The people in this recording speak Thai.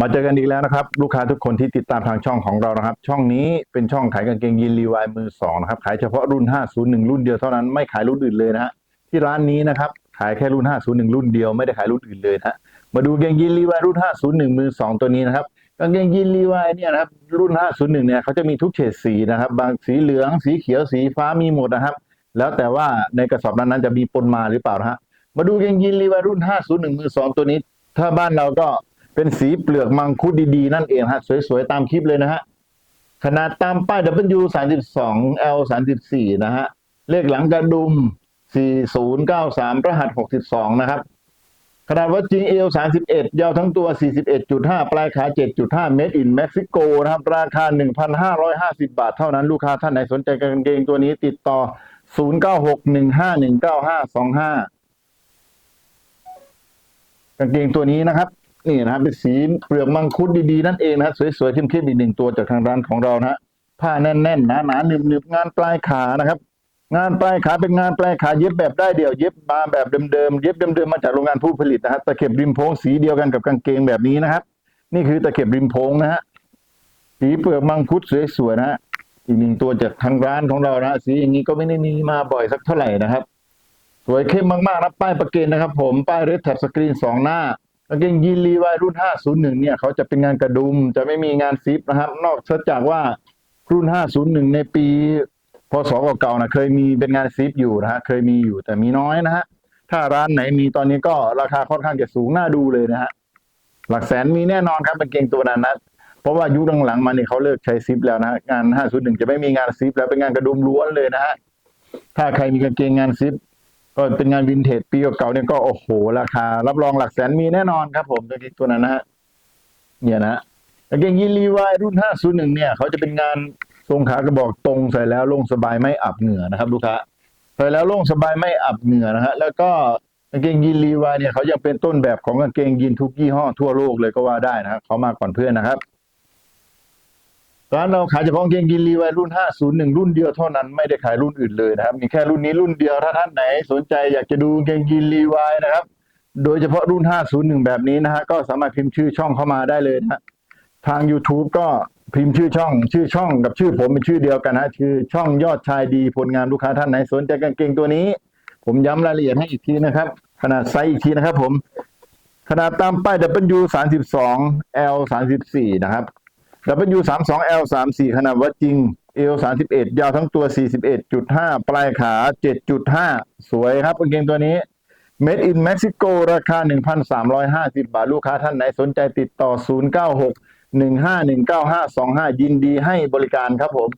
มาเจอกันอีกแล้วนะครับ ลูกค้าทุกคนที่ติดตามทางช่องของเรานะครับ ช่องนี้เป็นช่องขายกางเกงยีนรีวายมือสองนะครับขายเฉพาะรุ่น 501 รุ่นเดียวเท่านั้นไม่ขายรุ่นอื่นเลยนะฮะที่ร้านนี้นะครับขายแค่รุ่น 501 รุ่นเดียวไม่ได้ขายรุ่นอื่นเลยนะฮะมาดูกางเกงยีนรีวายรุ่น 501 มือสองตัวนี้นะครับกางเกงยีนรีวายเนี่ยนะครับรุ่น 501 เนี่ยเขาจะมีทุกเฉดสีนะครับ บางสีเหลืองสีเขียวสีฟ้ามีหมดนะครับ แล้วแต่ว่าในกระสอบนั้นๆจะมีปนมาหรือเปล่านะฮะมาดูกางเกงยีนรีวายรุ่น 501 มือสองตัวนี้ ถ้าบ้านเราก็ เป็นสีเปลือกมังคุดดีๆ นั่นเองฮะ สวยๆ ตามคลิปเลยนะฮะ ขนาดตามป้าย W 32 L 34นะฮะ เลขหลังกระดุม 4093 รหัส 62 นะครับ ขนาดวัดจริง L 31 ยาวทั้งตัว 41.5 ปลายขา 7.5 Made in Mexico นะครับ ราคา 1,550 บาท เท่านั้นลูกค้าท่านไหนสนใจกางเกงตัวนี้ติดต่อ 0961519525กางเกงตัวนี้นะครับ นี่นะครับเป็นสีเปลือกมังคุดดีๆนั่นเองนะครับสวยๆเข้มๆอีกหนึ่งตัวจากทางร้านของเรานะฮะผ้าแน่นๆหนาๆหนึบๆงานปลายขานะครับ งานปลายขาเป็นงานปลายขาเย็บแบบได้เดี่ยวเย็บมาแบบเดิมๆเย็บเดิมๆมาจากโรงงานผู้ผลิตนะครับตะเข็บริมโพงสีเดียวกันกับกางเกงแบบนี้นะครับ นี่คือตะเข็บริมโพงนะฮะสีเปลือกมังคุดสวยๆนะฮะอีกหนึ่งตัวจากทางร้านของเรานะฮะสีอย่างนี้ก็ไม่ได้มีมาบ่อยสักเท่าไหร่นะครับ สวยเข้มมากๆนะป้ายประเกนนะครับ ผมป้ายเรดแท็บสกรีนสองหน้า กางเกงยีนรีวายรุ่น 501 เนี่ย เขาจะเป็นงานกระดุมจะไม่มีงานซิปนะครับ นอกจากว่ารุ่น 501 ในปีพศเก่าๆนะเคยมีเป็นงานซิปอยู่นะฮะเคยมีอยู่แต่มีน้อยนะฮะถ้าร้านไหนมีตอนนี้ก็ราคาค่อนข้างจะสูงน่าดูเลยนะฮะหลักแสนมีแน่นอนครับกางเกงตัวนั้นนะเพราะว่ายุคหลังๆมาเนี่ยเขาเลิกใช้ซิปแล้วนะฮะงาน 501 จะไม่มีงานซิปแล้วเป็นงานกระดุมล้วนเลยนะฮะถ้าใครมีกางเกงงานซิป ก็เป็นงานวินเทจปีเก่าๆเนี่ยก็โอ้โห ราคา รับรองหลักแสนมีแน่นอนครับผมตัวนี้ตัวนั้นนะฮะเนี่ยนะกางเกงยีนรีวายรุ่น 501 เนี่ย เขาจะเป็นงานทรงขากระบอกตรงใส่แล้วโล่งสบายไม่อับเหงื่อนะครับลูกค้าใส่แล้วโล่งสบายไม่อับเหงื่อนะฮะแล้วก็กางเกงยีนรีวายเนี่ยเขายังเป็นต้นแบบของกางเกงยีนทุกยี่ห้อทั่วโลกเลยก็ว่าได้นะครับเขามาก่อนเพื่อนนะครับ ร้านเราขายเฉพาะกางเกงยีนรีไวรุ่น 501 รุ่นเดียวเท่านั้นไม่ได้ขายรุ่นอื่นเลยนะครับ มีแค่รุ่นนี้รุ่นเดียวถ้าท่านไหนสนใจอยากจะดูกางเกงยีนรีไวนะครับ โดยเฉพาะรุ่น 501 แบบนี้นะฮะก็สามารถพิมพ์ชื่อช่องเข้ามาได้เลยนะฮะทาง YouTube ก็พิมพ์ชื่อช่อง ชื่อช่องกับชื่อผมเป็นชื่อเดียวกันนะชื่อช่องยอดชายดีผลงานลูกค้าท่านไหนสนใจกางเกงตัวนี้ ผมย้ำรายละเอียดให้อีกทีนะครับ ขนาดไซส์อีกทีนะครับ ผมขนาดตามป้าย W 32 L 34 นะครับ W 3 2 L 3 4ขนาดวัดจริง L 31 ยาวทั้งตัว 41.5 ปลายขา 7.5 สวยครับกางเกงตัวนี้ Made in Mexico ราคา 1,350 บาท ลูกค้าท่านไหนสนใจติดต่อ 096 1519525 ยินดีให้บริการครับผม